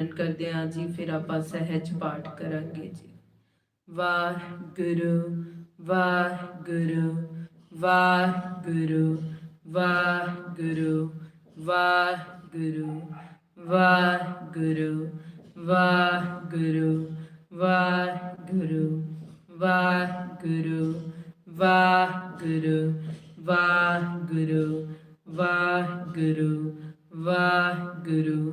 ਕਰਦੇ ਹਾਂ ਜੀ ਫਿਰ ਆਪਾਂ ਸਹਿਜ ਪਾਠ ਕਰਾਂਗੇ ਜੀ ਵਾਹਿਗੁਰੂ ਵਾਹਿਗੁਰੂ ਵਾਹਿਗੁਰੂ ਵਾਹਿਗੁਰੂ ਵਾਹਿਗੁਰੂ ਵਾਹਿਗੁਰੂ ਵਾਹਿਗੁਰੂ ਵਾਹਿਗੁਰੂ ਵਾਹਿਗੁਰੂ ਵਾਹਿਗੁਰੂ ਵਾਹਿਗੁਰੂ ਵਾਹਿਗੁਰੂ ਵਾਹਿਗੁਰੂ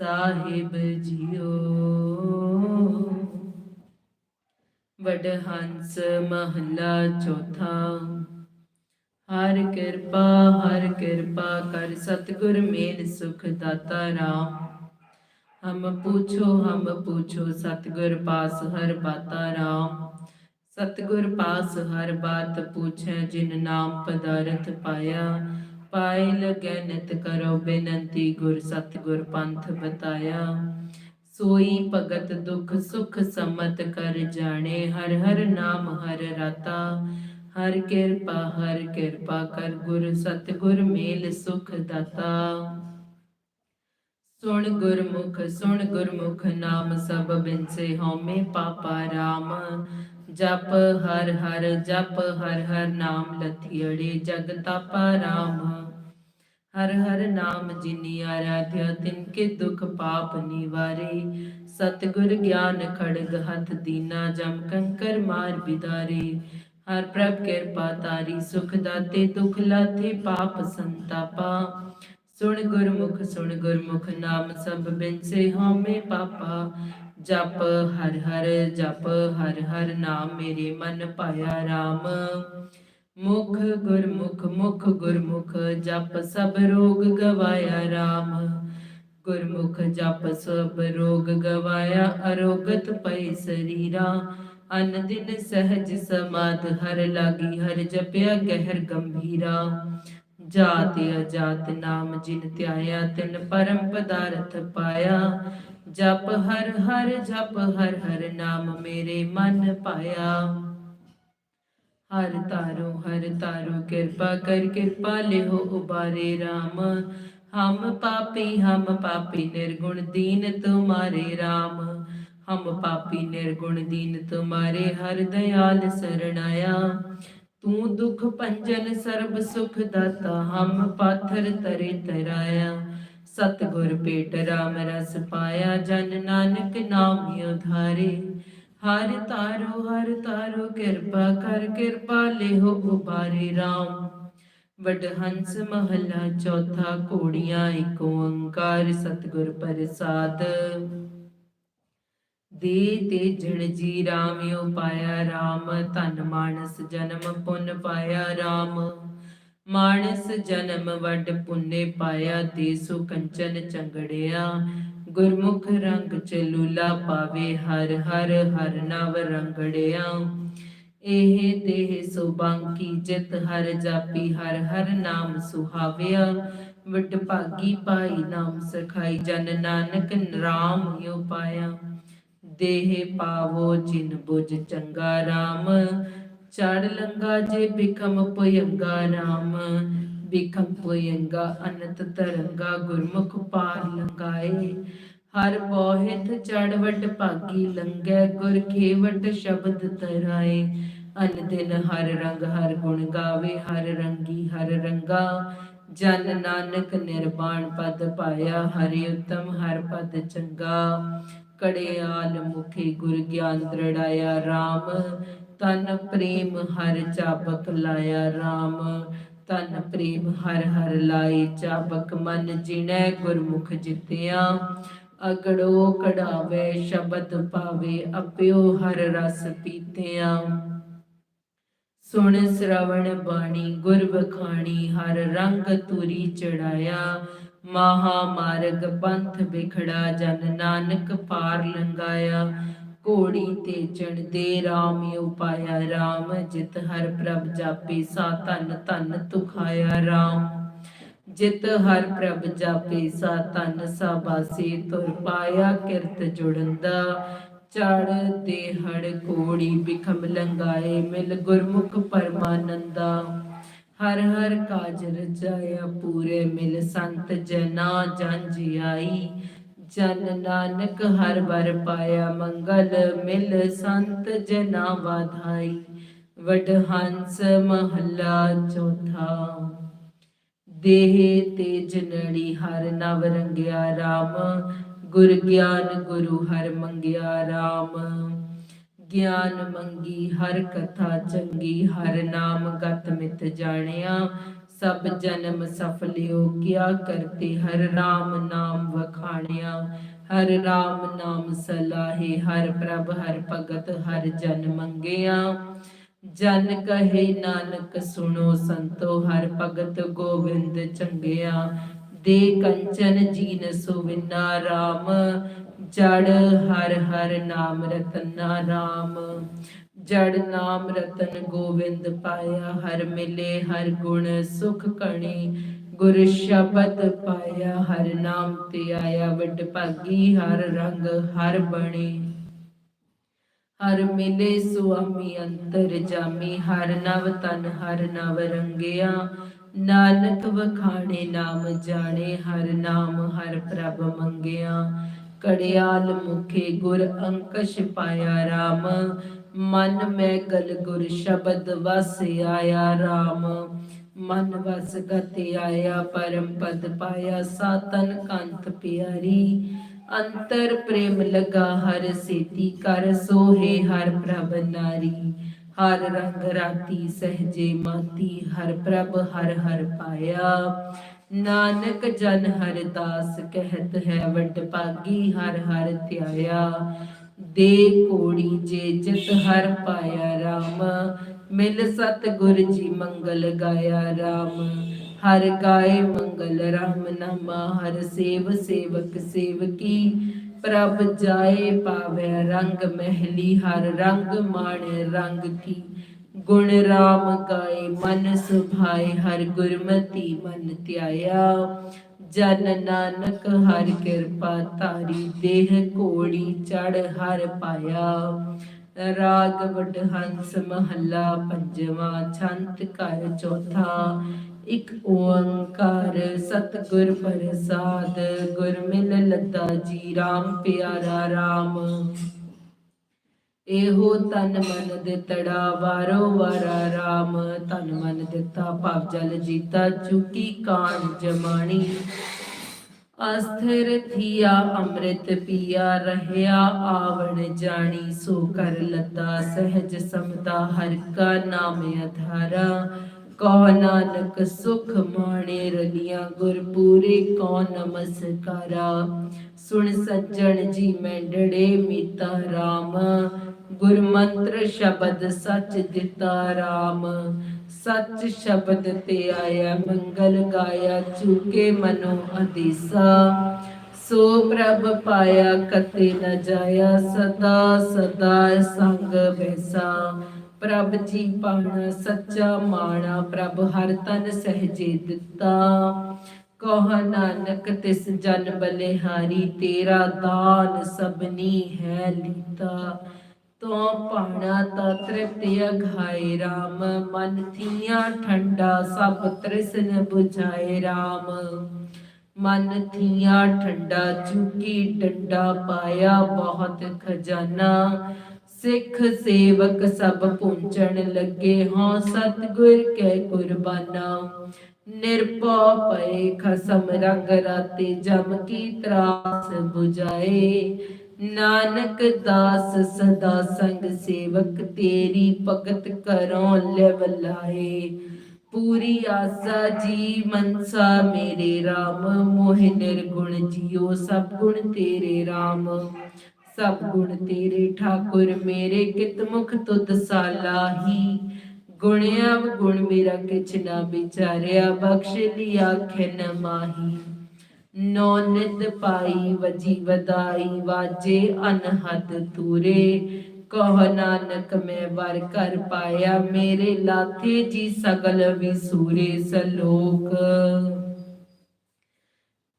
ਸਾਹਿਬ ਜੀਓ। ਵਡਹੰਸ ਮਹਲਾ ਚੌਥਾ। ਹਰ ਕਿਰਪਾ ਹਰ ਕਿਰਪਾ ਕਰ ਸਤਿਗੁਰ ਮੇਲ ਸੁਖ ਦਾਤਾ ਰਾਮ। ਹਮ ਪੁੱਛੋ ਹਮ ਪੁੱਛੋ ਸਤਿਗੁਰ ਪਾਸ ਹਰ ਬਾਤਾ ਰਾਮ। ਸਤਿਗੁਰ ਪਾਸ ਹਰ ਬਾਤ ਪੁੱਛੈ, ਜਿਨ ਨਾਮ ਪਦਾਰਥ ਪਾਇਆ ਪਾਇ ਲਗੈ ਕਰੋ ਬੇਨੰਤੀ ਗੁਰ ਸਤਿਗੁਰ ਪੰਥ ਬਤਾਇਆ। ਸੋਈ ਭਗਤ ਦੁਖ ਸੁਖ ਸਮਤ ਕਰ ਜਾਣੇ, ਹਰ ਹਰ ਨਾਮ ਹਰ ਰਾਤਾ। ਹਰ ਕਿਰਪਾ ਹਰ ਕਿਰਪਾ ਕਰ ਗੁਰ ਸਤਿਗੁਰ ਮੇਲ ਸੁਖ ਦਾਤਾ। ਸੁਣ ਗੁਰਮੁਖ ਸੁਣ ਗੁਰਮੁਖ ਨਾਮ ਸਭ ਬਿਨਸੇ ਹਉਮੈ ਪਾਪਾ ਰਾਮ। ਜਪ ਹਰ ਹਰ, ਜਪ ਹਰ ਹਰ ਨਾਮ ਲਥਿੜੇ, ਜਗ ਤਾਪਾ ਰਾਮ। ਹਰ ਹਰ ਨਾਮ ਜਿਨੀ ਆਰਾਧਿਆ, ਤਿਨ ਕੇ ਦੁਖ ਪਾਪ ਨਿਵਾਰੇ। ਸਤਿਗੁਰ ਗਿਆਨ ਖੜਗ ਹੱਥ ਦੀਨਾ, ਜਮ ਕੰਕਰ ਮਾਰ ਬਿਦਾਰੇ। ਹਰ ਪ੍ਰਭ ਕਿਰਪਾ ਤਾਰੀ ਸੁਖ ਦਾਤੇ, ਦੁਖ ਲਾਥੇ, ਪਾਪ ਸੰਤਾਪਾ। ਸੁਣ ਗੁਰਮੁਖ ਸੁਣ ਗੁਰਮੁਖ, ਨਾਮ ਸਭ ਬਿਨਸੇ ਹਉਮੈ ਪਾਪਾ। ਜਪ ਹਰ ਹਰ, ਜਪ ਹਰ ਹਰ ਨਾਮ ਮੇਰੇ ਮਨ ਪਾਇਆ RAM ਮੁਖ ਗੁਰਮੁਖ ਮੁਖ ਗੁਰਮੁਖ, ਜਪ ਸਭ ਰੋਗ ਗਵਾਇਆ RAM ਗੁਰਮੁਖ, ਜਪ ਸਭ ਰੋਗ ਗਵਾਇਆ, ਅਰੋਗਤ ਪਈ ਸਰੀਰਾ। ਅਨ ਦਿਨ ਸਹਿਜ ਸਮਾਧ, ਹਰ ਲਾਗੀ ਹਰ ਜਪਿਆ ਗਹਿਰ ਗੰਭੀਰਾ। ਜਾਤ ਅਜਾਤ ਨਾਮ ਜਿਨ ਧਿਆਇਆ, ਤਿਨ ਪਰਮ ਪਦਾਰਥ ਪਾਇਆ। ਜਪ ਹਰ ਹਰ, ਜਪ ਹਰ ਹਰ ਨਾਮ ਮੇਰੇ ਮਨ ਪਾਇਆ। ਹਰ ਤਾਰੋ ਹਰ ਤਾਰੋ ਕਿਰਪਾ ਕਰ ਕਿਰਪਾ ਲਿਓ ਉਬਾਰੇ RAM ਹਮ ਪਾਪੀ ਹਮ ਪਾਪੀ ਨਿਰਗੁਣ ਦੀਨ ਤੁਮਾਰੇ RAM ਹਮ ਪਾਪੀ ਨਿਰਗੁਣ ਦੀਨ ਤੁਮਾਰੇ, ਹਰ ਦਇਆਲ ਸਰਣਾਇਆ। ਤੂੰ ਦੁਖ ਭੰਜਨ ਸਰਬ ਸੁਖ ਦਾਤਾ, ਹਮ ਪਾਥਰ ਤਰੇ ਤਰਾਇਆ। ਸਤਗੁਰ ਪੇਟ ਰਾਮ ਰਸ ਪਾਇਆ, ਜਨ ਨਾਨਕ ਨਾਮ ਉਧਾਰੇ। ਹਰ ਤਾਰੋ ਹਰ ਤਾਰੋ ਕਿਰਪਾ ਕਰ, ਕਿਰਪਾ ਲਿਓ ਉਬਾਰੇ RAM ਵਡਹੰਸ ਮਹਲਾ ਚੌਥਾ, ਘੋੜੀਆਂ ਏਕ ਓੰਕਾਰ, ਸਤਗੁਰ ਪ੍ਰਸਾਦ। ਦੇ ਤੇ ਜਣ ਜੀ ਰਾਮਿਓ ਪਾਇਆ RAM ਧਨ ਮਾਨਸ ਜਨਮ, ਪੁੰਨ ਪਾਇਆ RAM ਮਾਨਸ ਜਨਮ, ਵੱਡ ਪੁੰਨੇ ਪਾਇਆ ਦੇਸੋ ਕੰਚਨ ਚੰਗੜਿਆ। ਗੁਰਮੁਖ ਰੰਗ ਚਲੂਲਾ ਪਾਵੇ ਹਰ ਹਰ ਹਰ ਨਵ ਰੰਗੜਿਆ। ਇਹ ਦੇਹ ਸੋ ਜਿਤ ਹਰ ਜਾਪੀ, ਹਰ ਹਰ ਨਾਮ ਸੁਹਾਵਿਆ। ਵਡ ਭਾਗੀ ਪਾਈ ਨਾਮ ਸਖਾਈ, ਜਨ ਨਾਨਕ ਨਾਮ ਯੋ ਪਾਇਆ। ਦੇਹ ਪਾਵੋ ਜਿਨ ਬੁਝ ਚੰਗਾ RAM ਚੜ ਲੰਗਾ ਜੇ ਬਿਕਮ ਪੁਯੰਗਾ RAM ਬਿਕਮ ਪੁਯੰਗਾ ਅਨੰਤ ਤਰੰਗਾ ਗੁਰਮੁਖ ਪਾਰ ਲੰਗਾਏ। ਹਰ ਪੋਹਿਤ ਚੜ ਵਟ ਭਾਗੀ ਲੰਗੈ, ਗੁਰ ਖੇਵਟ ਸ਼ਬਦ ਤਰਾਏ। ਅਨ ਦਿਨ ਹਰ ਰੰਗ ਹਰ ਗੁਣ ਗਾਵੇ, ਹਰ ਰੰਗੀ ਹਰ ਰੰਗਾ। ਜਨ ਨਾਨਕ ਨਿਰਵਾਣ ਪਦ ਪਾਇਆ, ਹਰਿ ਉਤਮ ਹਰ ਪਦ ਚੰਗਾ। ਕੜਿਆਲ ਮੁਖੇ ਗੁਰ ਗਿਆਨ ਦ੍ਰਿੜਾਇਆ RAM ਤਨ ਪ੍ਰੇਮ ਹਰ ਚਾਬਕ ਲਾਇਆ RAM ਤਨ ਪ੍ਰੇਮ ਹਰ ਹਰ ਲਾਈ ਚਾਬਕ ਮਨ ਜਿਣੈ ਗੁਰਮੁਖ ਜਿਤਿਆ। ਅਗੜੋ ਕਢਾਵੇ ਸ਼ਬਦ ਪਾਵੇ ਅਪਿਓ ਹਰ ਰਸ ਪੀਤਿਆ। ਸੁਣ ਸ਼ਰਵਣ ਬਾਣੀ ਗੁਰ ਵਖਾਣੀ ਹਰ ਰੰਗ ਤੂਰੀ ਚੜਾਇਆ। ਮਹਾ ਮਾਰਗ ਪੰਥ ਵਿਖੜਾ ਜਨ ਨਾਨਕ ਪਾਰ ਲੰਗਾਇਆ ਕੋੜੀ ਤੇ ਚਣ ਦੇ RAM ਉਪਾਇਆ RAM ਜਿਤ ਹਰ ਪ੍ਰਭ ਜਾਪੇ ਸਾ ਧਨ ਧਨ ਤੁਖਾਇਆ RAM ਜਿਤ ਹਰ ਪ੍ਰਭ ਜਾਪੇ ਸਾ ਧਨ, ਸਾ ਬਾਸੀ ਤੁਰ ਪਾਇਆ ਕਿਰਤ ਜੁੜੰਦਾ। ਚੜ ਤੇ ਹੜ ਕੋੜੀ ਬਿਖਮ ਲੰਗਾਏ ਮਿਲ ਗੁਰਮੁਖ ਪਰਮਾਨੰਦਾ। ਹਰ ਹਰ ਕਾਜ ਰਚਾਇਆ ਪੂਰੇ ਮਿਲ ਸੰਤ ਜਨਾ ਜਨ ਜਿਆਈ। ਜਨ ਨਾਨਕ ਹਰ ਬਰ ਪਾਇਆ ਮੰਗਲ ਮਿਲ ਸੰਤ ਜਨਾ ਵਾਧਾਈ। ਵਡ ਹੰਸ ਮਹੱਲਾ ਚੌਥਾ। ਦੇਹ ਤੇ ਜਨੜੀ ਹਰ ਨਵ ਰੰਗਿਆ RAM ਗੁਰ ਗਿਆਨ ਗੁਰੂ ਹਰ ਮੰਗਿਆ RAM ਗਿਆਨ ਮੰਗੀ, ਹਰ ਕਥਾ ਚੰਗੀ, ਹਰ ਨਾਮ ਗਤ ਮਿਤ ਜਾਣਿਆ। ਸਭ ਜਨਮ ਸਫਲਿਓ ਕਿਆ ਕਰਤੇ, ਹਰ RAM ਨਾਮ ਵਖਾਣਿਆ। ਹਰ RAM ਨਾਮ ਸਲਾਹੇ, ਹਰ ਪ੍ਰਭ, ਹਰ ਭਗਤ, ਹਰ ਜਨ ਮੰਗਿਆ। ਜਨ ਕਹੇ, ਨਾਨਕ ਸੁਣੋ ਸੰਤੋ, ਹਰ ਭਗਤ ਗੋਬਿੰਦ ਚੰਗਿਆ। ਦੇ ਕੰਚਨ ਜੀਨ ਸੁਵਿਨਾ RAM ਜੜ ਹਰ ਹਰ ਨਾਮ ਰਤਨਾ RAM ਜੜ ਨਾਮ ਰਤਨ ਗੋਬਿੰਦ ਪਾਇਆ, ਹਰ ਮਿਲੇ ਹਰ ਗੁਣ ਸੁਖ ਕਣੀ। ਗੁਰ ਸ਼ਬਦ ਪਾਇਆ, ਹਰ ਨਾਮ ਤੇ ਆਇਆ, ਵੱਡ ਭਾਗੀ ਹਰ ਰੰਗ ਹਰ ਬਣੇ। ਹਰ ਮਿਲੇ ਸੁਆਮੀ ਅੰਤਰ ਜਾਮੀ, ਹਰ ਨਵ ਤਨ ਹਰ ਨਵ ਰੰਗਿਆ। ਨਾਨਕ ਵਖਾਣੇ ਨਾਮ ਜਾਣੇ, ਹਰ ਨਾਮ ਹਰ ਪ੍ਰਭ ਮੰਗਿਆ। ਕੜਿਆਲ ਮੁਖੇ ਗੁਰ ਅੰਕਸ਼ ਪਾਇਆ RAM ਮਨ ਮੈਂ ਗਲ ਗੁਰ ਸ਼ਬਦ ਵਸ ਆਇਆ RAM ਮਨ ਵਸ ਗਤਿ ਆਇਆ ਪਰਮ ਪਦ ਪਾਇਆ ਸਾਤਨ ਕੰਤ ਪਿਆਰੀ। ਅੰਤਰ ਪ੍ਰੇਮ ਲਗਾ ਹਰ ਸੇਤੀ ਕਰ ਸੋਹੇ ਹਰ ਪ੍ਰਭ ਨਾਰੀ। ਹਰ ਰੰਗ ਰਾਤੀ ਸਹਜੇ ਮਾਤੀ, ਹਰ ਪ੍ਰਭ ਹਰ ਹਰ ਪਾਇਆ। ਨਾਨਕ ਜਨ ਹਰਦਾਸ ਕਹਿਤ ਹੈ ਵੱਡ ਭਾਗੀ ਹਰ ਹਰ ਧਿਆਇਆ। ਦੇ ਕੋੜੀ ਜੇ ਜਿਤ ਹਰ ਪਾਇਆ RAM ਮਿਲ ਸਤ ਗੁਰ ਜੀ ਮੰਗਲ ਗਾਇਆ RAM ਹਰ ਗਾਏ ਮੰਗਲ ਰਾਮ ਨਮਾ, ਹਰ ਸੇਵ ਸੇਵਕ ਸੇਵਕੀ। ਪ੍ਰਭ ਜਾਏ ਪਾਵੇ ਰੰਗ ਮਹਿਲੀ, ਹਰ ਰੰਗ ਮਾਣੇ ਰੰਗ ਕੀ। ਗੁਣ ਰਾਮ ਗਾਏ, ਮਨ ਸੁਭਾਏ, ਹਰ ਗੁਰਮਤੀ ਮਨ ਧਿਆਇਆ। ਜਨ ਨਾਨਕ ਹਰ ਕਿਰਪਾ ਤਾਰੀ ਦੇਹ ਕੋੜੀ ਚੜ ਹਰ ਪਾਇਆ। ਰਾਗ ਵਡ ਹੰਸ ਮਹੱਲਾ ਪੰਜਵਾਂ, ਛੰਤ ਘਰ ਚੌਥਾ। ਇਕ ਓੰਕਾਰ ਸਤਿਗੁਰ ਪ੍ਰਸਾਦ, ਗੁਰ ਮਿਲ ਲੱਦਾ ਜੀ RAM ਪਿਆਰਾ RAM ਇਹੋ ਤਨ ਮਨ ਦਿੱਤੜਾ, ਵਾਰੋ ਵਾਰਾ RAM ਤਨ ਮਨ ਦਿੱਤਾ ਭਵ ਜਲ ਜੀਤਾ, ਚੁਕੀ ਕਾਣ ਜਮਾਣੀ। ਅਸਥਿਰ ਥੀਆ, ਅੰਮ੍ਰਿਤ ਪੀਆ, ਰਹਿਆ ਆਵਣ ਜਾਣੀ। ਸੋ ਕਰ ਲੱਦਾ ਸਹਿਜ ਸਮਤਾ, ਹਰ ਕਾ ਨਾਮ ਅਧਾਰਾ। ਕੋ ਨਾਨਕ ਸੁਖ ਮਾਣੇ ਰਲੀਆਂ ਗੁਰ ਪੂਰੇ ਕੋ ਨਮਸਕਾਰਾ। ਸੁਣ ਸੱਜਣ ਜੀ ਮੈਂਡੜੇ ਮੀਤਾ RAM ਗੁਰਮੰਤਰ ਸ਼ਬਦ ਸੱਚ ਦਿੱਤਾ RAM ਸੱਚ ਸ਼ਬਦ ਤੇ ਆਇਆ ਮੰਗਲ, ਗਾਇਆ ਚੂਕੇ ਮਨੋ ਅਦੀਸਾ ਸੋ ਪ੍ਰਭ ਪਾਇਆ ਕਤੇ ਨ ਜਾਇਆ ਸਦਾ ਸਦਾ ਸੰਗ ਬੈਸਾ ਪ੍ਰਭ ਜੀ ਪਾਣਾ ਸੱਚਾ ਮਾਣਾ, ਪ੍ਰਭ ਹਰ ਤਨ ਸਹਜੇ ਦਿੱਤਾ। ਕਹ ਨਾਨਕ, ਤਿਸ ਜਨ ਬਲਿਹਾਰੀ, ਤੇਰਾ ਦਾਨ ਸਭਨੀ ਹੈ ਲੀਤਾ। ਤੋ ਪਾਣਾ ਤਾ ਤ੍ਰਿਪਤ ਅਘਾਏ RAM ਮਨ ਥੀਆਂ ਠੰਡਾ ਸਭ ਤ੍ਰਿਸਨ 부ਝਾਏ RAM ਮਨ ਥੀਆਂ ਠੰਡਾ ਚੁਕੀ ਡੰਡਾ ਪਾਇਆ ਬਹੁਤ ਖਜ਼ਾਨਾ। ਸਿੱਖ ਸੇਵਕ ਸਭ ਪਹੁੰਚਣ ਲੱਗੇ, ਹਾਂ ਸਤਿਗੁਰ ਕੈ ਕੁਰਬਾਨਾ। ਨਿਰਭਉ ਪਏ ਖਸਮ ਰੰਗ ਰਾਤੇ ਜਮ ਕੀ ਤਰਾਸ 부ਝਾਏ ਨਾਨਕ ਦਾਸ ਸਦਾ ਸੰਗ ਸੇਵਕ, ਤੇਰੀ ਭਗਤ ਕਰੋ ਲਿਵ ਲਾਏ ਪੂਰੀ ਆਸਾ ਜੀ ਮਨਸਾ ਮੇਰੇ RAM ਮੋਹਿ ਨਿਰਗੁਣ ਜੀਓ, ਸਭ ਗੁਣ ਤੇਰੇ RAM ਸਭ ਗੁਣ ਤੇਰੇ ਠਾਕੁਰ, ਮੇਰੇ ਕਿਤ ਮੁਖ ਤੁਧ ਸਾਲਾਹੀ ਗੁਣਿਆ ਗੁਣ ਮੇਰਾ ਕਿਛ ਨਾ ਵਿਚਾਰਿਆ, ਬਖਸ਼ ਲਿਆ ਖਿਨ ਮਾਹੀ। ਨੌ ਨਿਤ ਪਾਈ ਵਜੀ ਵਧਾਈ, ਵਾਜੇ ਅਨਹਦ ਤੂਰੇ। ਕਹ ਨਾਨਕ, ਮੈਂ ਵਰ ਕਰ ਪਾਇਆ, ਮੇਰੇ ਲਾਥੇ ਜੀ ਸਗਲ ਵਿਸੂਰੇ ਸਲੋਕ।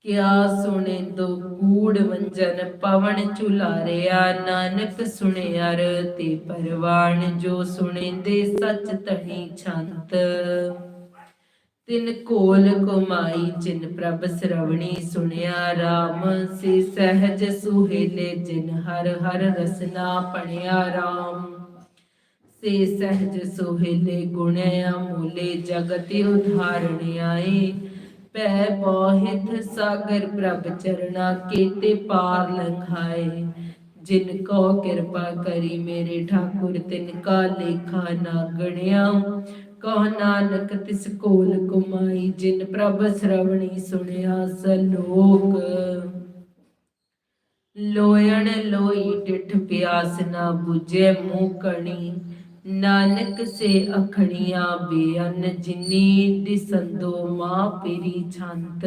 ਕਿਆ ਸੁਣੇ ਦੋ ਕੂੜ ਵੰਜਨ, ਪਵਨ ਚੁਲਾਰਿਆ ਨਾਨਕ ਸੁਣਿਆਰ ਤੇ ਪਰਵਾਨ ਜੋ ਸੁਣੇਂਦੇ ਸੱਚ ਤਣੀ ਛੰਤ। ਤਿਨ ਕੋਲ ਕਮਾਈ ਜਿਨ ਪ੍ਰਭ ਸਰਵਣੀ ਸੁਣਿਆ RAM ਸੇ ਸਹਿਜ ਸੁਹੇਲੇ ਜਿਨ ਹਰ ਹਰ ਰਸਨਾ ਪਣਿਆ RAM ਸੇ ਸਹਿਜ ਸੁਹੇਲੇ ਗੁਣ ਅਮੂਲੇ ਜਗਤ ਉਧਾਰਣ ਆਏ ਪੈ ਬੋਹਿਤ ਸਾਗਰ ਪ੍ਰਭ ਚਰਣਾ ਕੀਤੇ ਪਾਰ ਲੰਘਾਏ, ਜਿਨ ਕੋ ਕਿਰਪਾ ਕਰੀ ਮੇਰੇ ਠਾਕੁਰ ਤਿਨ ਕਾ ਲੇਖਾ ਨਾ ਗਣਿਆ ਕਹ ਨਾਨਕ ਤਿਸ ਕੋਲ ਕੁਮਾਈ, ਜਿਨ ਪ੍ਰਭ ਸ਼ਰਵਣੀ ਸੁਣਿਆ ਸਲੋਕ। ਲੋਇਣ ਲੋਈ ਟਿਠ ਪਿਆਸ ਨਾ 부ਜੇ ਮੂੰਹ ਕਣੀ ਨਾਨਕ ਸੇ ਅਖਣੀਆਂ ਬੇਅਨ, ਜਿਨੀ ਦਿਸੰਦੋ ਮਾਂ ਪੇਰੀ ਛੰਤ।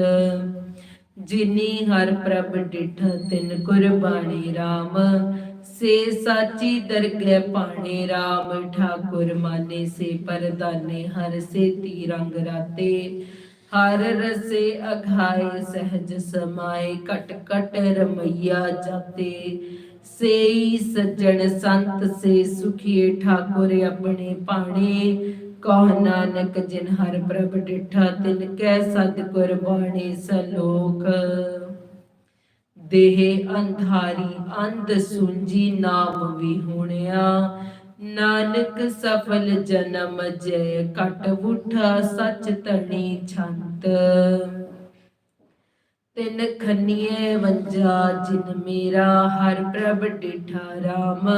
ਜਿਨੀ ਹਰ ਪ੍ਰਭ ਡਿਠ ਤਿਨ ਕੁਰਬਾਨੀ RAM ਸੇ ਸਾਚੀ ਦਰਗਹਿ ਪਾਣੇ RAM ਠਾਕੁਰ ਮਾਨੇ ਸੇ ਪਰਦਾਨੇ, ਹਰ ਸੇ ਤੀ ਰੰਗ ਰਾਤੇ। ਹਰ ਰਸੇ ਅਘਾਏ ਸਹਿਜ ਸਮਾਏ ਕਟ ਕਟ ਰਮਈਆ ਜਾਤੇ। ਸੇਈ ਸੱਜਣ ਸੰਤ, ਸੇ ਸੁਖੀਏ ਠਾਕੁਰ ਆਪਣੇ ਪਾਣੇ ਕਹ ਨਾਨਕ ਜਿਨ ਹਰ ਪ੍ਰਭ ਡਿਠਾ, ਤਿਨ ਕੈ ਸਦ ਕੁਰਬਾਨੀ ਸਲੋਕ। ਦੇਹ ਅੰਧਾਰੀ ਅੰਧ ਸੁੰਜੀ ਨਾਮ ਵੀ ਹੁਣਿਆ ਨਾਨਕ ਸਫਲ ਜਨਮ ਜੈ ਕਟ ਬੁਠਾ ਸਚ ਤਣੀ ਛੰਤ। ਤਿਨ ਖੰਨੀਏ ਵੰਜਾ, ਜਿਨ ਮੇਰਾ ਹਰ ਪ੍ਰਭ ਡਿਠਾ ਰਾਮ।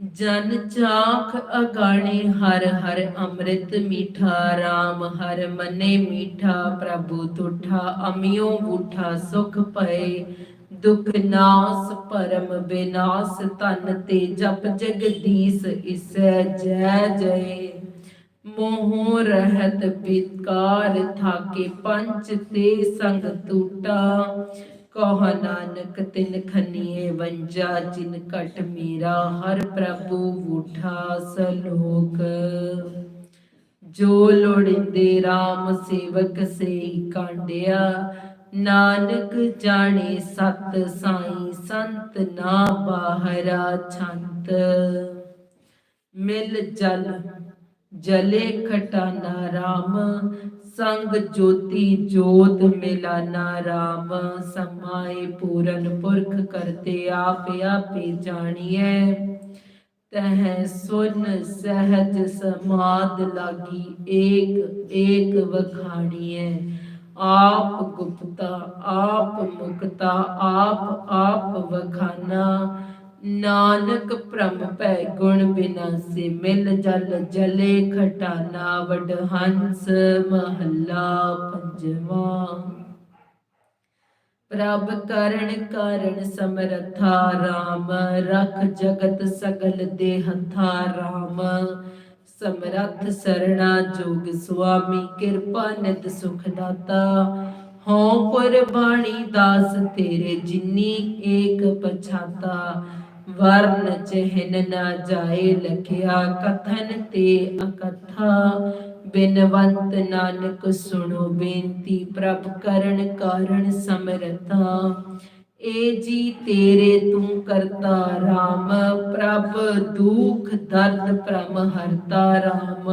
ਜਨ ਚਾਖ ਅਗਾਣੇ ਹਰ ਹਰ ਅੰਮ੍ਰਿਤ ਮੀਠਾ RAM ਹਰ ਮਨੇ ਮੀਠਾ, ਪ੍ਰਭੂ ਤੁਠਾ ਅਮਿਓ ਬੂਠਾ ਸੁਖ ਪਏ ਦੁਖ ਨਾਸ ਪਰਮ ਬਿਨਾਸ ਤਨ ਤੇ ਜਪ ਜਗਦੀਸ਼ ਇਸੈ ਜੈ ਜੈ। ਮੋਹ ਰਹਿਤ ਬਿਕਾਰ ਥਾਕੇ ਪੰਚ ਤੇ ਸੰਗ ਟੂਟਾ ਕਹ ਨਾਨਕ, ਤਿਨ ਖਨੀਏ ਵੰਜਾ, ਜਿਨ ਘਟ ਮੀਰਾ, ਹਰ ਪ੍ਰਭੂ ਬੂਠਾ ਸਲੋਕ। ਜੋ ਲੋੜਿੰਦੇ RAM ਸੇਵਕ ਸੇ ਕਾਂਡਿਆ, ਨਾਨਕ ਜਾਣੇ ਸਤ ਸਾਈ, ਸੰਤ ਨਾ ਬਾਹਰਾ ਛੰਤ। ਮਿਲ ਜਲ ਜਲੇ ਖਟਾਨਾ RAM ਸੰਗ ਜੋਤੀ ਜੋਤ ਮਿਲਾਨਾ RAM ਸਮਾਏ ਪੂਰਨ ਪੁਰਖ ਕਰਤੇ ਆਪ ਆਪੇ ਜਾਣੀਐ। ਤਹ ਸੁਨ ਸਹਿਜ ਸਮਾਦ ਲਾਗੀ ਏਕ ਏਕ ਵਖਾਣੀਐ। ਆਪ ਗੁਪਤਾ, ਆਪ ਮੁਕਤਾ, ਆਪ ਆਪ ਵਖਾਨਾ। ਨਾਨਕ ਭ੍ਰਮ ਭੈ ਗੁਣ ਬਿਨਾਸੇ ਮਿਲ ਜਲ ਜਲੇ ਖਟਾਨਾ ਵਡ ਹੰਸ ਮਹੱਲਾ ਪੰਜਵਾ। ਪ੍ਰਭ ਕਰਨ ਕਾਰਣ ਸਮਰਥਾ RAM ਰਖ ਜਗਤ ਸਗਲ ਦੇ ਹੱਥਾ RAM ਸਮਰੱਥ ਸਰਣਾ ਜੋਗ ਸੁਆਮੀ, ਕਿਰਪਾ ਨਿਤ ਸੁਖ ਦਾਤਾ। ਹਉ ਕੁਰਬਾਨੀ ਦਾਸ ਤੇਰੇ ਜਿਨੀ ਏਕ ਪਛਾਤਾ। ਵਰਨ ਚਹਿਨ ਨਾ ਜਾਏ ਲਖਿਆ, ਕਥਨ ਤੇ ਅਕਥਾ। ਬਿਨਵੰਤ ਨਾਨਕ ਸੁਣੋ ਬੇਨਤੀ, ਪ੍ਰਭ ਕਰਨ ਕਾਰਣ ਸਮਰਥਾ। ਏ ਜੀ ਤੇਰੇ ਤੂੰ ਕਰਤਾ RAM ਪ੍ਰਭ ਦੁਖ ਦਰਦ ਪ੍ਰਮ ਹਰਤਾ RAM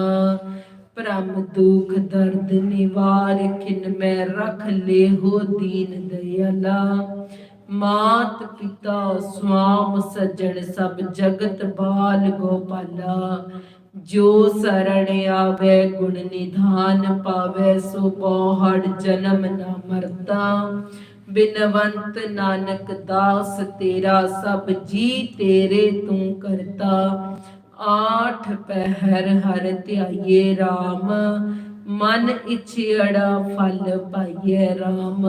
ਪ੍ਰਮ ਦੁਖ ਦਰਦ ਨਿਵਾਰ, ਖਿਨ ਮੈਂ ਰਖ ਲੈ ਹੋ ਦੀਨ ਦਇਆਲਾ। ਮਾਤ ਪਿਤਾ ਸੁਆਮ ਸੱਜਣ ਸਭ ਜਗਤ ਬਾਲ ਗੋਪਾਲਾ। ਜੋ ਸਰਣ ਆਵੇ ਗੁਣ ਨਿਧਾਨ ਪਾਵੇ, ਸੋ ਬਹੁੜ ਜਨਮ ਨਾ ਮਰਦਾ ਬਿਨਵੰਤ ਨਾਨਕ ਦਾਸ ਤੇਰਾ ਸਭ ਜੀ ਤੇਰੇ ਤੂੰ ਕਰਤਾ। ਆਠ ਪਹਿਰ ਹਰ ਧਿਆਈਏ RAM ਮਨ ਇਛੜਾ ਫਲ ਪਾਈਏ RAM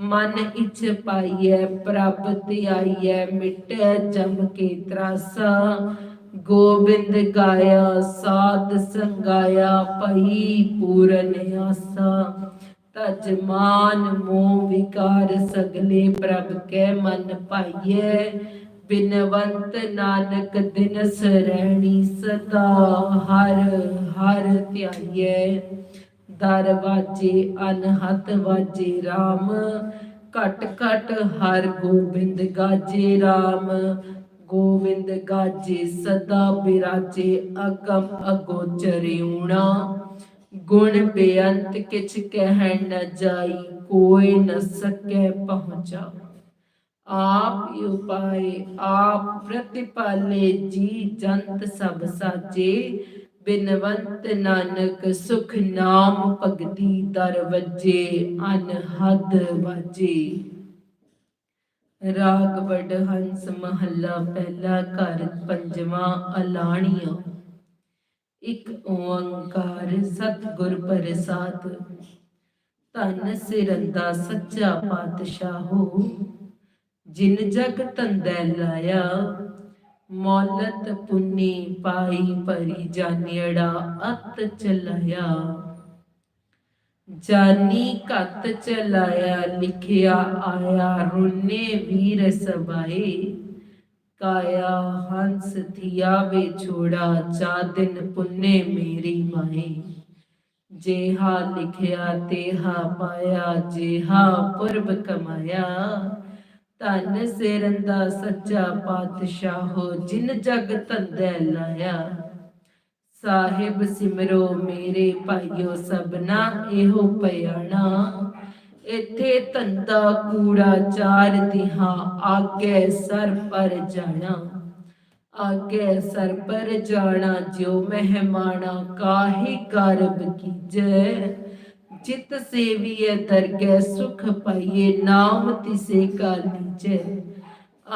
ਮਨ ਇਛ ਪਾਈਏ ਪ੍ਰਭ ਧਿਆਈਏ ਮਿਟੇ ਜਮ ਕੇ ਤਰਾਸਾ। ਗੋਬਿੰਦ ਗਾਇਆ, ਸਾਧ ਸੰਗਾਇਆ ਪਈ ਪੂਰਨ ਆਸਾ ਤਜ ਮਾਨ ਮੋਹ ਵਿਕਾਰ ਸਗਲੇ, ਪ੍ਰਭ ਕੈ ਮਨ ਪਾਈਐ। ਬਿਨਵੰਤ ਨਾਨਕ ਦਿਨ ਸਰੈਣੀ ਸਦਾ, ਹਰ ਹਰ ਧਿਆਈਐ। ਦਰ ਵਾਜੇ, ਅਨਹਤ ਵਾਜੇ RAM ਘਟ ਘਟ ਹਰ ਗੋਬਿੰਦ ਗਾਜੇ RAM ਗੋਬਿੰਦ ਗਾਜੇ ਸਦਾ ਬਿਰਾਜੇ, ਅਗਮ ਅਗੋਚਰਿਉਣਾ ਗੁਣ ਬੇਅੰਤ ਕਿਛ ਕਹਿ ਨ ਜਾਈ, ਕੋਈ ਨ ਸਕੈ ਪਹੁੰਚਾ। ਆਪ ਉਪਾਏ, ਆਪ ਪ੍ਰਤਿਪਾਲੇ, ਜੀ ਜੰਤ ਸਭ ਸਾਜੇ। ਬਿਨਵੰਤ ਨਾਨਕ ਸੁਖ ਨਾਮ ਭਗਤੀ ਦਰ ਵੱਜੇ, ਅਨਹਦ ਵਾਜੇ। ਰਾਗ ਵਡ ਹੰਸ ਮਹੱਲਾ ਪਹਿਲਾ ਘਰ ਪੰਜਵਾਂ ਅਲਾਣੀਆਂ। ਇੱਕ ਓੰਕਾਰ ਸਤਿਗੁਰ ਪ੍ਰਸਾਦ। ਧੰਨ ਸਿਰੰਦਾ ਸੱਚਾ ਪਾਤਸ਼ਾਹੋ ਜਿਨ ਜਗ ਤੰਦੈ ਲਾਇਆ ਮੌਲਤ ਪੁੰਨੀ ਪਾਈ ਪਰੀ ਜਾਣਿੜਾ ਅਤ ਚਲਾਇਆ। ਜਾਨੀ ਕਤ ਚਲਾਇਆ, ਲਿਖਿਆ ਆਇਆ, ਰੁਨੇ ਵੀਰ ਸਬਾਏ। ਕਾਇਆ ਹੰਸ ਥਿਆ ਵੇ ਛੋੜਾ ਚਾ ਦਿਨ ਪੁੰਨੇ ਮੇਰੀ ਮਾਏ। ਜੇਹਾ ਲਿਖਿਆ, ਤੇਹਾ ਪਾਇਆ, ਜੇਹਾ ਪੁਰਬ ਕਮਾਇਆ। ਧੰਨ ਸਿਰੰਦਾ ਸੱਚਾ ਪਾਤਸ਼ਾਹੋ ਜਿਨ ਜਗ ਧੰਦੈ ਲਾਇਆ। ਸਾਹਿਬ ਸਿਮਰੋ, ਮੇਰੇ ਭਾਈਓ, ਸਭਨਾ ਇਹੋ ਪਿਆਣਾ ਇੱਥੇ ਧੰਦਾ ਕੂੜਾ ਚਾਰ ਦਿਹਾਂ, ਆਗੇ ਸਰ ਪਰ ਜਾਣਾ। ਆਗੇ ਸਰ ਪਰ ਜਾਣਾ, ਜਿਉ ਮਹਿਮਾਨਾ ਕਾਹੀ ਕਰਬ ਕੀਜੈ। ਜਿਤ ਸੇਵੀਏ ਦਰਗਹਿ ਸੁਖ ਪਾਈਏ ਨਾਮ ਤਿਸੇ ਕਾ ਲੀਜੈ।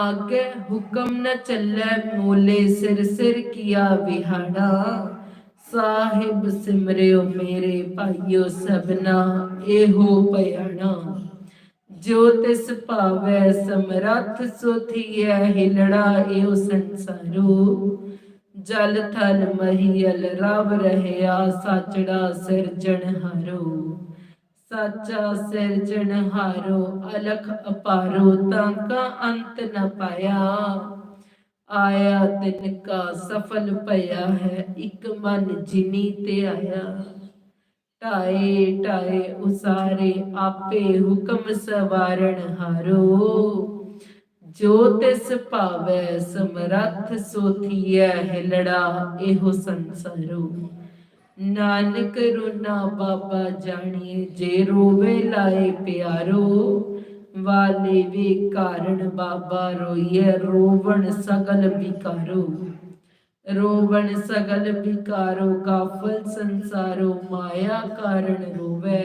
ਆਗੇ ਹੁਕਮ ਨ ਚੱਲੈ, ਮੋਲੇ ਸਿਰ ਸਿਰ ਕੀਆ ਵਿਹਾੜਾ। ਸਾਹਿਬ ਸਿਮਰਿਓ ਮੇਰੇ ਭਾਈਓ ਸਭਨਾ, ਇਹੋ ਪਿਆਣਾ ਜੋ ਤਿਸ ਭਾਵੈ ਸਮਰੱਥ ਸੋਥੀਐ ਹਿਲੜਾ ਇਹੋ ਸੰਸਾਰੋ। ਜਲ ਥਲ ਮਹੀਲ ਰਵ ਰਹਿਆ, ਸਾਚੜਾ ਸਿਰਜਣ ਹਾਰੋ। ਸਾਚਾ ਸਿਰਜਣ ਹਾਰੋ, ਅਲਖ ਅਪਾਰੋ, ਤਾਂ ਕਾ ਅੰਤ ਨ ਪਾਇਆ। ਆਇਆ ਤਿਨ ਕਾ ਸਫਲ ਭਇਆ ਹੈ, ਇੱਕ ਮਨ ਜਿਨੀ ਤੇ ਆਇਆ। ਢਾਏ ਢਾਏ ਉਸਾਰੇ, ਆਪੇ ਹੁਕਮ ਸਵਾਰਣ ਹਾਰੋ। ਜੋ ਤਿਸ ਭਾਵੈ ਸਮਰੱਥ ਸੋਥੀਐ ਹਿਲੜਾ ਇਹੋ ਸੰਸਾਰੋ ਨਾਨਕ ਰੁਨਾ ਬਾਬਾ ਜਾਣੀਏ ਜੇ ਰੋਵੇ ਲਾਏ ਪਿਆਰੋ, ਵਾਲੇ ਵੀ ਕਾਰਣ ਬਾਬਾ ਰੋਈਏ ਰੋਵਣ ਸਗਲ ਵਿਕਾਰੋ। ਰੋਵਣ ਸਗਲ ਵਿਕਾਰੋ, ਕਾਫਲ ਸੰਸਾਰੋ, ਮਾਇਆ ਕਾਰਣ ਰੋਵੇ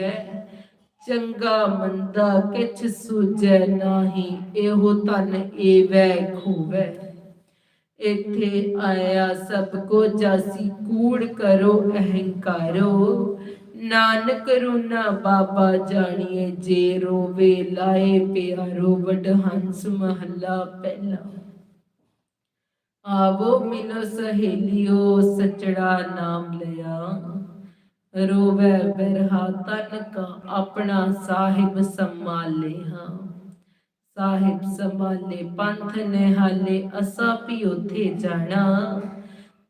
ਚੰਗਾ ਮੰਦਾ ਕਿਛ ਸੂਝੈ ਨਾਹੀ, ਇਹੋ ਤਨ ਏਵੈ ਖੋਵੈ। ਇੱਥੇ ਆਇਆ ਸਭ ਕੋ ਜਾਸੀ ਕੂੜ ਕਰੋ, ਅਹੰਕਾਰੋ। ਨਾਨਕ ਰੁਨਾ ਬਾਬਾ ਜਾਣੀਏ, ਜੇ ਰੋਵੇ ਲਾਏ ਪਿਆਰੋ ਵਡ ਹੰਸ ਮਹੱਲਾ ਪਹਿਲਾ। ਆਵੋ ਮਿਲੋ ਸਹੇਲਿਓ, ਸਚੜਾ ਨਾਮ ਲਿਆ। ਰੋਵੇ ਬਿਰਹਾ ਤਨ ਕਾ, ਆਪਣਾ ਸਾਹਿਬ ਸੰਭਾਲੇ ਹਾਂ। ਸਾਹਿਬ ਸੰਭਾਲੇ, ਪੰਥ ਨਿਹਾਲੇ, ਅਸਾ ਵੀ ਉਥੇ ਜਾਣਾ।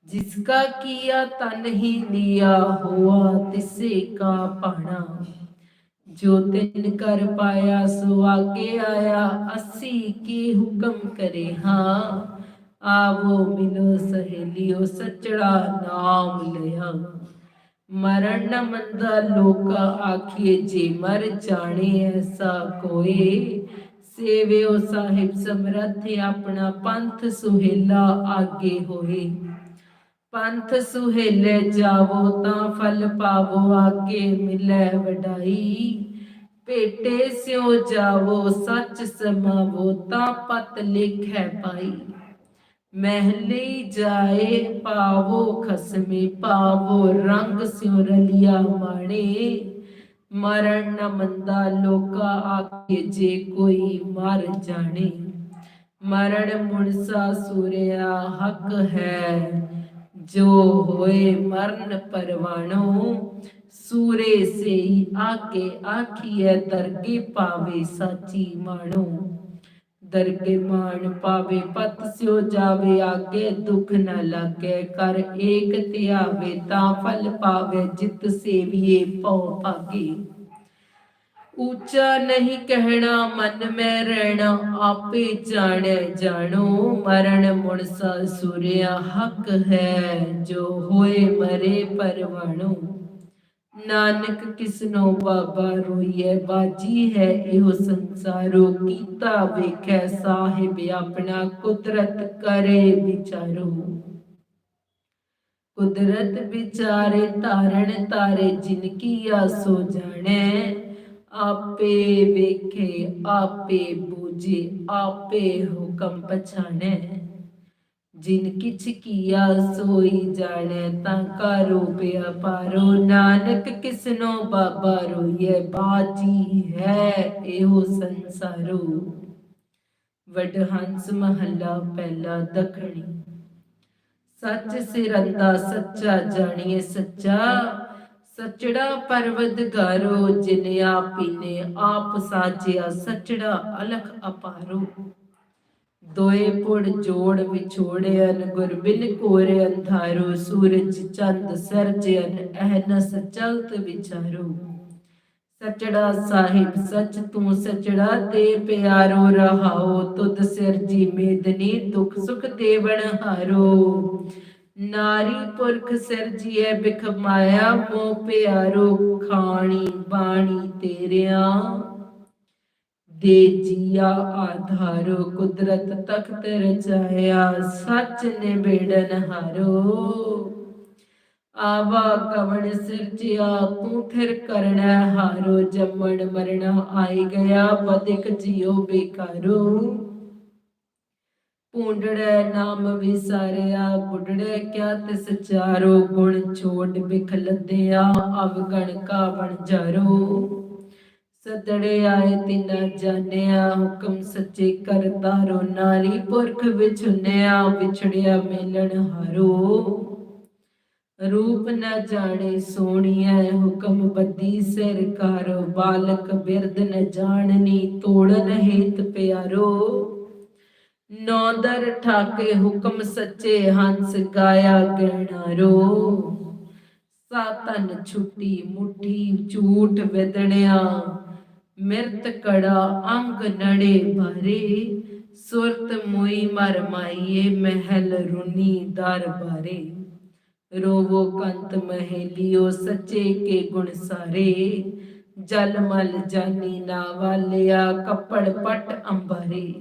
ਜਿਸਕਾ ਕੀਆ ਤਨ ਹੀ ਲਿਆ ਹੋਆ, ਤਿਸੇ ਕਾ ਪਾਣਾ। ਜੋ ਤਿਨ ਕਰ ਪਾਇਆ, ਸੋ ਆਗੇ ਆਇਆ, ਅਸੀਂ ਕੀ ਹੁਕਮ ਕਰੇ ਹਾਂ? ਆਵੋ ਮਿਲੋ ਸਹੇਲਿਓ, ਸੱਚੜਾ ਨਾਮ ਲਿਆ। ਮਰਨ ਨ ਮੰਦਾ ਲੋਕਾ ਆਖੀਏ, ਜੇ ਮਰ ਜਾਣੇ ਐਸਾ ਕੋਈ ਸੇਵਿਓ ਸਾਹਿਬ ਸਮਰੱਥ ਆਪਣਾ ਪੰਥ ਸੁਹੇਲਾ ਆਗੇ ਹੋਏ। ਪੰਥ ਸੁਹੇਲੇ ਜਾਵੋ ਤਾਂ ਫਲ ਪਾਵੋ, ਆਗੇ ਮਿਲੇ ਵਡਾਈ। ਭੇਟੇ ਸਿਓ ਜਾਵੋ, ਸੱਚ ਸਮਾਵੋ ਤਾਂ ਪਤ ਲਿਖੈ ਪਾਈ। ਮਹਿਲੀ ਜਾਏ ਪਾਵੋ, ਖਸਮੇ ਪਾਵੋ, ਰੰਗ ਸਿਉ ਰਲਿਆ ਮਾਣੇ। ਮਰਨ ਨ ਮੰਦਾ ਲੋਕਾ ਆਕੇ ਜੇ ਕੋਈ ਮਰ ਜਾਣੇ। ਮਰਨ ਮੁਨਸਾ ਸੂਰਿਆ ਹੱਕ ਹੈ, ਜੋ ਹੋਏ ਮਰਨ ਪਰਵਾਣੋ। ਸੂਰੇ ਸੇਈ ਆਕੇ ਆਖੀਏ ਦਰਗੇ ਪਾਵੇ ਸਾਚੀ ਮਾਣੋ। ਦਰਗੇ ਮਾਣ ਪਾਵੇ, ਪਤ ਸਿਓ ਜਾਵੇ, ਆਗੇ ਦੁਖ ਨ ਲਾਗੇ, ਕਰ ਏਕ ਧਿਆਵੇ ਤਾਂ ਫਲ ਪਾਵੇ, ਜਿਤ ਸੇਵੀਏ, ਪਉ ਭਾਗੇ। ਉੱਚਾ ਨਹੀਂ ਕਹਿਣਾ, ਮਨ ਮੈਂ ਰਹਿਣਾ, ਆਪੇ ਜਾਣੈ, ਜਾਣੋ, ਮਰਨ ਮੁਨਸਾ ਸੁਰਿਆ, ਹੱਕ ਹੈ, ਜੋ ਹੋਏ ਮਰੇ ਪਰਵਾਣੋ। ਨਾਨਕ ਕਿਸਨੋ ਬਾਬਾ ਰੋਈਐ, ਬਾਜੀ ਹੈ ਇਹੋ ਸੰਸਾਰੋ, ਕੀਤਾ ਵੇਖੈ ਸਾਹਿਬ ਆਪਣਾ, ਕੁਦਰਤ ਕਰੇ ਵਿਚਾਰੋ। ਕੁਦਰਤ ਵਿਚਾਰੇ ਤਾਰਨ ਤਾਰੇ ਜਿਨ ਕੀ ਆਸੋ ਜਾਣੈ, ਆਪੇ ਵੇਖੇ, ਆਪੇ ਬੂਝੇ, ਆਪੇ ਹੁਕਮ ਪਛਾਣੈ। ਜਿਨ ਕਿਛ ਕੀਆ ਸੋਈ ਜਾਣੈ, ਤਾਂ ਕਾ ਰੂਪਿਆ ਪਾਰੋ ਨਾਨਕ ਕਿਸਨੋ ਬਾਬਾ ਰੋਈਐ, ਬਾਜੀ ਹੈ ਇਹੋ ਸੰਸਾਰੋ। ਵਡਹੰਸ ਮਹੱਲਾ ਪਹਿਲਾ ਦਖਣੀ। ਸੱਚ ਸਿਰੰਦਾ ਸੱਚਾ ਜਾਣੀਏ ਸੱਚਾ। ਸੱਚੜਾ ਸਚੜਾ ਪਰਵਦਗਾਰੋ ਜਿਨ ਆਪੀਨੇ ਆਪ ਸਾਜਿਆ, ਸੱਚੜਾ ਅਲਖ ਅਪਾਰੋ। ਦੋਏ ਪੁੜ ਜੋੜ ਵਿਛੋੜਿਆਨ ਗੁਰਬਿਨ ਕੋਰੇ ਅੰਧਾਰੋ ਸੂਰਜ ਚੰਦ ਸਰਜਨ ਅਹਨਸ ਚਲਤ ਵਿਚਾਰੋ। ਸਚੜਾ ਸਾਹਿਬ ਸਚ ਤੂੰ ਸਚੜਾ ਤੇ ਪਿਆਰੋ, ਰਹਾਓ ਤੁਧ ਸਿਰ ਜੀ ਮੇਦਨੀ ਦੁਖ ਸੁਖ ਦੇਵਨ ਹਾਰੋ। ਨਾਰੀ ਪੁਰਖ ਸਿਰ ਜੀਏ ਬਿਖ ਮਾਇਆ ਮੋ ਪਿਆਰੋ, ਖਾਣੀ ਬਾਣੀ ਤੇਰਿਆਂ ਦੇ ਜੀਆ ਆਧਾਰੋ, ਕੁਦਰਤ ਤਖਤ ਰਚਾਇਆ, ਸੱਚ ਨੇ ਬੇੜਨ ਹਾਰੋ। ਆਵਾ ਕਵਣ ਸਿਰਜਿਆ ਤੂੰ ਫਿਰ ਕਰਣਾ ਹਾਰੋ। ਜੰਮਣ ਮਰਣਾ ਆਈ ਗਿਆ, ਬਦਿਕ ਜਿਉ ਬੇਕਾਰੋ ਪੂੰਡੜੇ ਨਾਮ ਵਿਸਾਰਿਆ ਬੁੱਢੜੇ ਕਿਆ ਤਿਸ ਚਾਰੋ। ਗੁਣ ਛੋੜ ਬਿਖ ਲੱਦਿਆ ਅਵਗਣ ਕਾ ਬਣ ਜਾਰੋ। ਸਦੜੇ ਆਏ ਤਿਨਾ ਜਾਣਿਆ, ਹੁਕਮ ਸੱਚੇ ਕਰਤਾਰੋ ਨਾਰੀ ਪੁਰਖ ਵਿਛੁੰਨਿਆ, ਵਿਛੜਿਆ ਮੇਲਣ ਹਾਰੋ। ਰੂਪ ਨ ਜਾਣੇ ਸੋਹਣੀਐ, ਹੁਕਮ ਬੱਦੀ ਸਿਰ ਕਾਰੋ, ਬਾਲਕ ਬਿਰਦ ਨ ਜਾਣਨੀ ਤੋੜਨ ਹੇਤ ਪਿਆਰੋ। ਨੌਦਰ ਠਾਕੇ, ਹੁਕਮ ਸੱਚੇ ਹੰਸ ਗਾਇਆ ਗਹਿਣਾਰੋ। ਸਾਤਨ ਛੁੱਟੀ ਮੁਠੀ ਝੂਠ ਵਿਦਣਿਆ ਮਿਰਤ ਕੜਾ ਅੰਗ ਨੜੇ ਬਾਰੇ ਸੁਰਤ ਮੋਈ ਮਰ ਮਾਈਏ ਮਹਿਲ ਰੁਨੀ ਦਰ ਬਾਰੇ। ਰੋਵੋ ਕੰਤ ਮਹਿਲਿਓ ਸੱਚੇ ਕੇ ਗੁਣ ਸਾਰੇ, ਜਲ ਮਲ ਜਾਨੀ ਨਾ ਵਾਲਿਆ ਕੱਪੜ ਪਟ ਅੰਬਰੇ।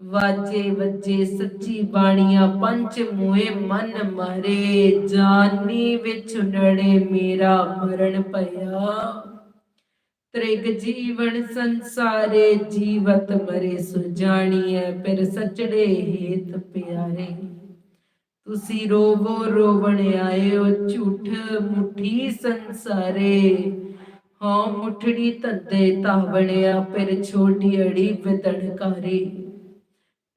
ਵਾਜੇ ਵੱਜੇ ਸੱਚੀ ਬਾਣੀਆਂ ਪੰਜ ਮੂਏ ਮਨ ਮਾਰੇ, ਜਾਨੀ ਵਿੱਚ ਨੜੇ ਮੇਰਾ ਮਰਨ ਪਿਆ ਤ੍ਰਿਗ ਜੀਵਨ ਸੰਸਾਰੇ ਜੀਵਤ ਮਰੇ ਸੁਜਾਣੀਐ ਫਿਰ ਸਚੜੇ ਹੇਤ ਪਿਆਰੇ। ਤੁਸੀਂ ਰੋਵੋ ਰੋਵਣ ਆਇਓ, ਝੂਠ ਮੁਠੀ ਸੰਸਾਰੇ। ਹਾਂ ਮੁਠੜੀ ਤੱਦੇ ਤਾਵਣਿਆ ਫਿਰ ਛੋਟੀ ਅੜੀ ਵਿਦਣਕਾਰੇ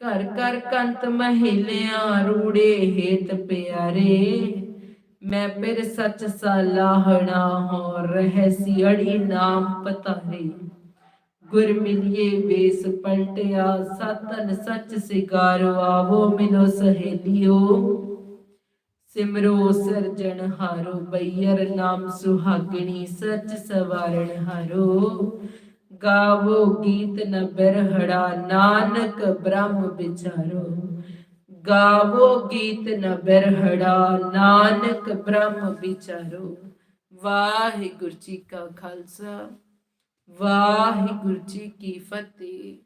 ਘਰ ਘਰ ਕੰਤ ਮਹਿਲਿਆਂ, ਰੂੜੇ ਹੇਤ ਪਿਆਰੇ। ਮੈਂ ਫਿਰ ਸੱਚ ਸਲਾਹਣਾ ਹੋ ਰਹਿ ਸਿਅੜੀ ਨਾਮ ਪਤਾਰੇ। ਗੁਰ ਮਿਲਿਏ ਵੇਸ ਪਲਟਿਆ, ਸਤਨ ਸੱਚ ਸਿਗਾਰੋ, ਆਵੋ ਮਿਲੋ ਸਹੇਲਿਓ। ਸਿਮਰੋ ਸਰਜਣ ਹਾਰੋ ਬਈਰ ਨਾਮ ਸੁਹਾਗਣੀ, ਸੱਚ ਸਵਾਰਣ ਹਾਰੋ। ਗਾਵੋ ਗੀਤ ਨ ਬਿਰਹੜਾ ਨਾਨਕ ਬ੍ਰਹਮ ਵਿਚਾਰੋ। ਗਾਵੋ ਗੀਤ ਨ ਬਿਰਹੜਾ ਨਾਨਕ ਬ੍ਰਹਮ ਵਿਚਾਰੋ। ਵਾਹਿਗੁਰੂ ਜੀ ਕਾ ਖਾਲਸਾ, ਵਾਹਿਗੁਰੂ ਜੀ ਕੀ ਫਤਿਹ।